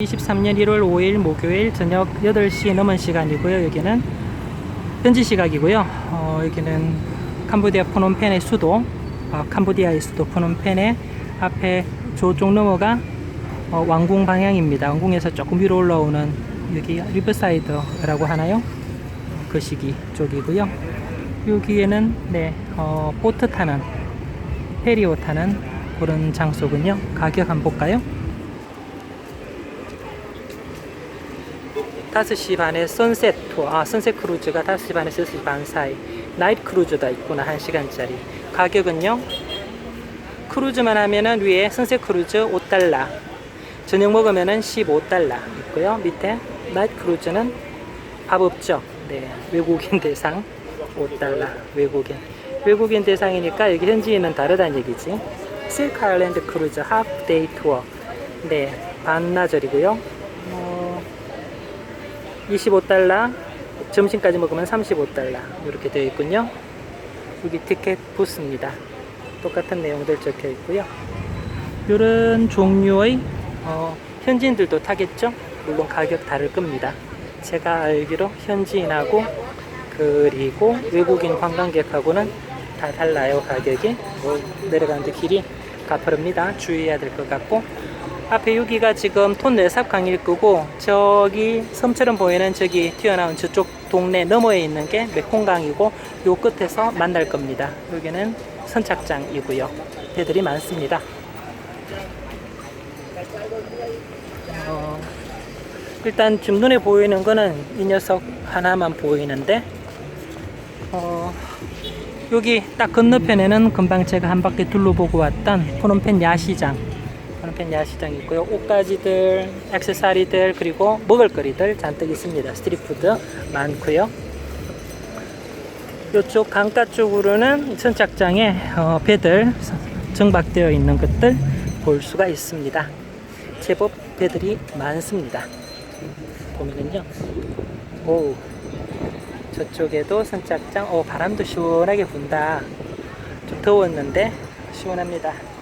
23년 1월 5일 목요일 저녁 8시 넘은 시간이고요. 여기는 현지 시각이고요. 어, 여기는 캄보디아 프놈펜의 수도, 어, 캄보디아의 수도 프놈펜의 앞에 저쪽 넘어가 어, 왕궁 방향입니다. 왕궁에서 조금 위로 올라오는 여기 리버사이드라고 하나요? 그 시기 쪽이고요. 여기에는 네, 어, 보트 타는 페리오 타는 그런 장소군요. 가격 한번 볼까요? 5시 반에 선셋 투어, 아, 선셋 크루즈가 5시 반에서 6시 반 사이. 나이트 크루즈가 있구나, 1시간짜리. 가격은요, 크루즈만 하면은 위에 선셋 크루즈 5달러. 저녁 먹으면은 15달러 있고요. 밑에 나이트 크루즈는 밥 없죠. 네, 외국인 대상 5달러. 외국인. 외국인 대상이니까 여기 현지인은 다르다는 얘기지. 실크 아일랜드 크루즈 하프 데이 투어. 네, 반나절이고요. 어, 25달러, 점심까지 먹으면 35달러 이렇게 되어 있군요. 여기 티켓 부스입니다. 똑같은 내용들 적혀 있고요. 이런 종류의 어, 현지인들도 타겠죠? 물론 가격 다를 겁니다. 제가 알기로 현지인하고 그리고 외국인 관광객하고는 다 달라요 가격이. 뭐 내려가는데 길이 가파릅니다. 주의해야 될 것 같고 앞에 여기가 지금 톤 내삽 강일 거고 저기 섬처럼 보이는 저기 튀어나온 저쪽 동네 너머에 있는 게 메콩강이고 요 끝에서 만날 겁니다. 여기는 선착장이고요. 배들이 많습니다. 어, 일단 지금 눈에 보이는 거는 이 녀석 하나만 보이는데 어, 여기 딱 건너편에는 금방 제가 한 바퀴 둘러보고 왔던 포놈펜 야시장 포놈펜 야시장 있고요. 옷가지들, 액세서리들 그리고 먹을거리들 잔뜩 있습니다. 스트리트푸드 많고요. 이쪽 강가 쪽으로는 선착장에 어, 배들 정박되어 있는 것들 볼 수가 있습니다. 제법 배들이 많습니다. 보면은요. 오 저쪽에도 선착장 오 바람도 시원하게 분다. 좀 더웠는데 시원합니다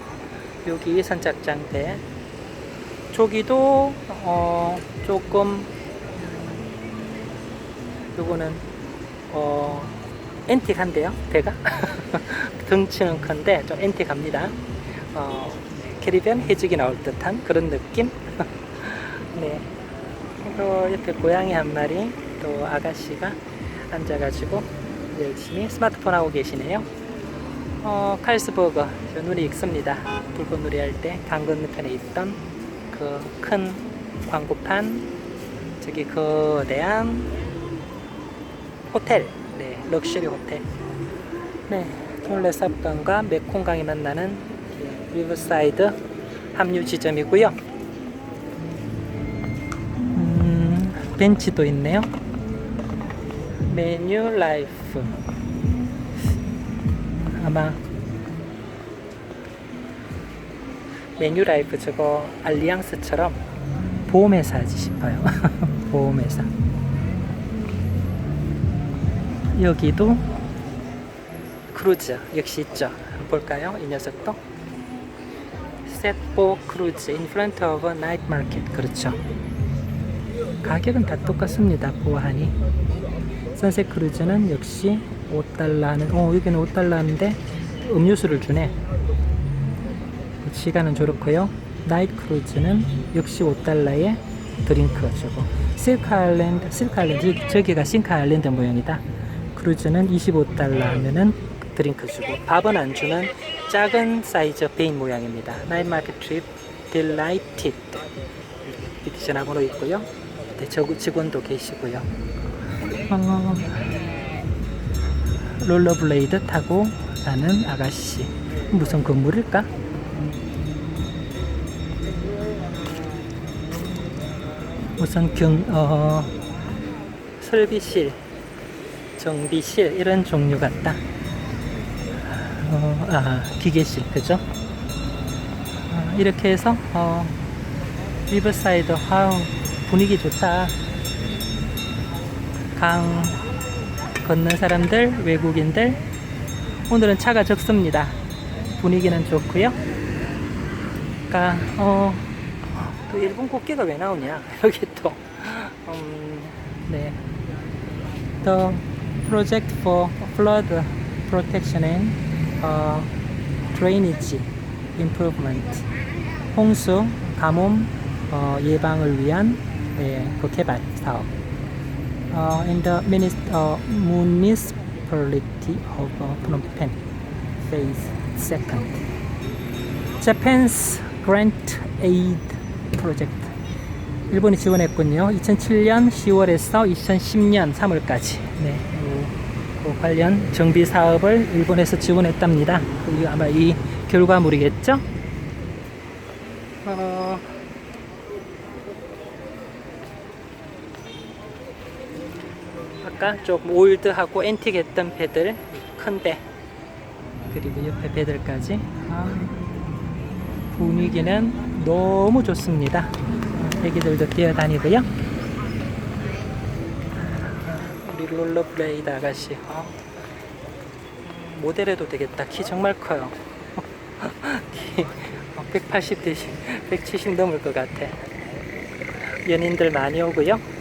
여기 선착장대 저기도 어 조금 요거는 어 앤틱한데요 배가? 덩치는 큰데 좀 앤틱합니다. 어 캐리비안 해적이 나올 듯한 그런 느낌? 네. 그리고 옆에 고양이 한 마리 또 아가씨가 앉아가지고 열심히 스마트폰 하고 계시네요. 어, 칼스버거 저 눈이 익습니다. 불꽃놀이 할 때 강 건너편에 있던 그 큰 광고판 저기 거대한 호텔 네 럭셔리 호텔 네 톨레삽강과 메콩강이 만나는 리버사이드 합류 지점이고요. 음, 벤치도 있네요. 메뉴 라이프 아마 메뉴 라이프 저거 알리앙스처럼 보험회사지 싶어요. 보험회사. 여기도 크루즈 역시 있죠. 볼까요? 이 녀석도? 셋보 크루즈 of a night market. 그렇죠. 가격은 다 똑같습니다. 보안이 선셋 크루즈는 역시 5달러는 어 여기는 5달러인데 음료수를 주네. 시간은 저렇고요. 나이트 크루즈는 역시 5달러에 드링크 저거 실크 아일랜드 실크 아일랜드 저기가 싱크 아일랜드 모양이다. 크루즈는 25달러 하면은 드링크 주고. 밥은 안 주는 작은 사이즈 베인 모양입니다. 나이트 마켓 트립 딜라이티드 이렇게 전화번호 있고요. 네, 저 직원도 계시고요. 어, 롤러블레이드 타고 가는 아가씨 무슨 건물일까? 무슨 경, 어, 설비실, 정비실 이런 종류 같다. 어, 아, 기계실, 그죠? 어, 이렇게 해서 어, 리버사이드, 아우 분위기 좋다. 강 걷는 사람들, 외국인들. 오늘은 차가 적습니다. 분위기는 좋고요. 그러니까 어, 또 일본 국기가 왜 나오냐? 여기 또, 음, 네. The project for flood protection and uh, drainage improvement. 홍수, 가뭄 어, 예방을 위한 네, 그 개발 사업. 어, in the 어, municipality of uh, Phnom Penh, phase second. Japan's grant aid project. 일본이 지원했군요. 2007년 10월에서 2010년 3월까지. 네, 요, 그 관련 정비 사업을 일본에서 지원했답니다. 이 아마 이 결과물이겠죠? 어, 아까 좀 올드하고 앤틱했던 배들 큰 배. 그리고 옆에 배들까지. 아, 분위기는 너무 좋습니다. 애기들도 뛰어다니고요. 우리 롤러블레이드 아가씨. 어, 모델해도 되겠다. 키 정말 커요. 키180 대신 170 넘을 것 같아. 연인들 많이 오고요